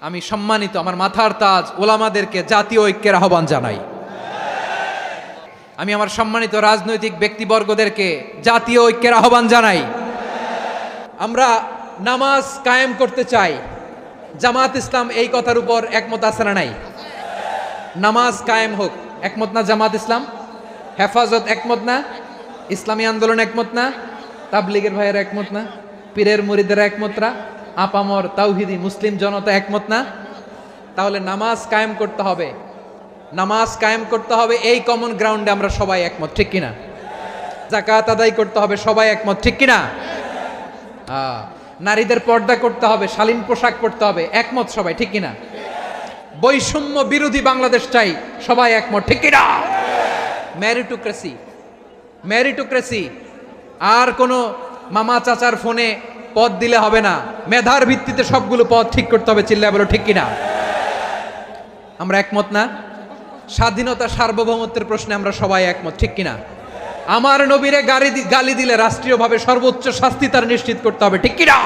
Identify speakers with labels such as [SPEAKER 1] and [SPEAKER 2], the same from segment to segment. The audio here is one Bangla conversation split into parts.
[SPEAKER 1] আমি সম্মানিত আমার মাথার তাজ ওলামাদেরকে জাতীয় ঐক্যের আহ্বান জানাই। আমি আমার সম্মানিত রাজনৈতিক ব্যক্তিবর্গদেরকে জাতীয় ঐক্যের আহ্বান জানাই। আমরা নামাজ কায়েম করতে চাই। জামাত ইসলাম এই কথার উপর একমত না নাই? নামাজ কায়েম হোক, একমত না জামাত ইসলাম? হেফাজত একমত না? ইসলামী আন্দোলন একমত না? তাবলিগের ভাইয়ের একমত না? পীরের মুরিদের একমত না? আপামর তাওহিদি মুসলিম জনতা একমত না? তাহলে নামাজ কায়েম করতে হবে। নামাজ কায়েম করতে হবে, এই কমন গ্রাউন্ডে আমরা সবাই একমত, ঠিক কিনা? জাকাত আদায় করতে হবে, সবাই একমত, ঠিক কিনা? নারীদের পর্দা করতে হবে, শালীন পোশাক পরতে হবে, একমত সবাই, ঠিক কিনা? বৈষম্য বিরোধী বাংলাদেশ চাই, সবাই একমত, ঠিক কিনা? ম্যারিটোক্রেসি ম্যারিটোক্রেসি আর কোনো মামা চাচার ফোনে পদ দিলে হবে না। মেধার ভিত্তিতে সবগুলো পদ ঠিক করতে হবে, চিল্লায় বলো, ঠিক কিনা? আমরা একমত না? স্বাধীনতা সার্বভৌমত্বের প্রশ্নে আমরা সবাই একমত, ঠিক কিনা? আমার নবীরে গাড়ি গালি দিলে রাষ্ট্রীয়ভাবে সর্বোচ্চ শাস্তি তার নিশ্চিত করতে হবে, ঠিক কিনা?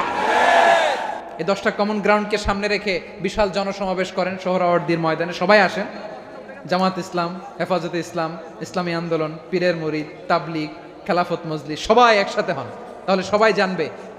[SPEAKER 1] এই দশটা কমন গ্রাউন্ডকে সামনে রেখে বিশাল জনসমাবেশ করেন সোহরাওয়ার্দির ময়দানে। সবাই আসেন। জামাত ইসলাম, হেফাজতে ইসলাম, ইসলামী আন্দোলন, পীরের মরিদ, তাবলিগ, খেলাফত মজলি সবাই একসাথে হন। তাহলে সবাই জানবে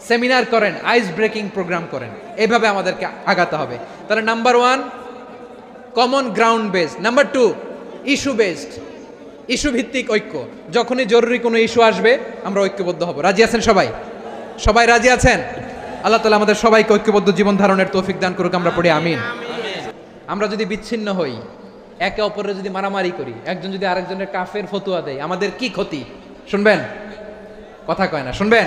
[SPEAKER 1] সেমিনার করেন, আইস ব্রেকিং প্রোগ্রাম করেন। এইভাবে আমাদেরকে আগাতে হবে। তাহলে number one, common ground based number two, issue based, issue ভিত্তিক ঐক্য। যখনই জরুরি কোনো ইস্যু আসবে, আমরা ঐক্যবদ্ধ হব। রাজি আছেন সবাই? সবাই রাজি আছেন? আল্লাহ তালা আমাদের সবাইকে ঐক্যবদ্ধ জীবন ধারণের তৌফিক দান করুক, আমরা পড়ে আমিন। আমরা যদি বিচ্ছিন্ন হই, একে অপরের যদি মারামারি করি, একজন যদি আরেকজনের কাফের ফতুয়া দেয়, আমাদের কি ক্ষতি? শুনবেন? কথা কয় না, শুনবেন?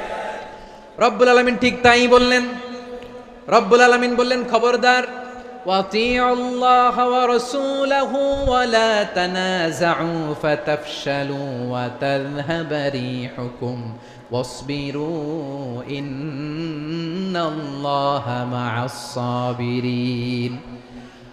[SPEAKER 1] রব্বুল আলমিন ঠিক তাই বললেন রব্বুল আলমিন বললেন খবরদার وَأَطِيعُوا اللَّهَ وَرَسُولَهُ وَلَا تَنَازَعُوا فَتَفْشَلُوا وَتَذْهَبَ رِيحُكُمْ وَاصْبِرُوا إِنَّ اللَّهَ مَعَ الصَّابِرِينَ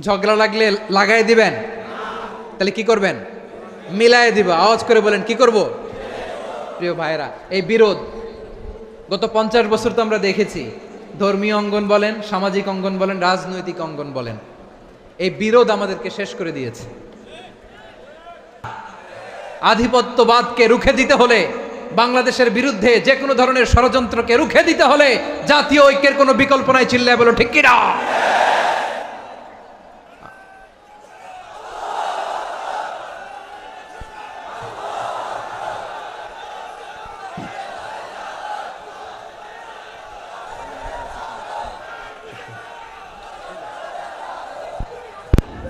[SPEAKER 1] ঝগড়া লাগলে লাগাই দিবেন? তাহলে কি করবেন? মিলায় দিব। আওয়াজ করে বলেন, কি করব? প্রিয় ভাইরা এই বিরোধ গত পঞ্চাশ বছর তো আমরা দেখেছি। ধর্মীয় অঙ্গন বলেন, সামাজিক অঙ্গন বলেন, রাজনৈতিক অঙ্গন বলেন। এই বিরোধ আমাদেরকে শেষ করে দিয়েছে। আধিপত্যবাদকে রুখে দিতে হলে, বাংলাদেশের বিরুদ্ধে যে কোনো ধরনের ষড়যন্ত্রকে রুখে দিতে হলে, জাতীয় ঐক্যের কোনো বিকল্প নাই, চিল্লায় বলো, ঠিক কিনা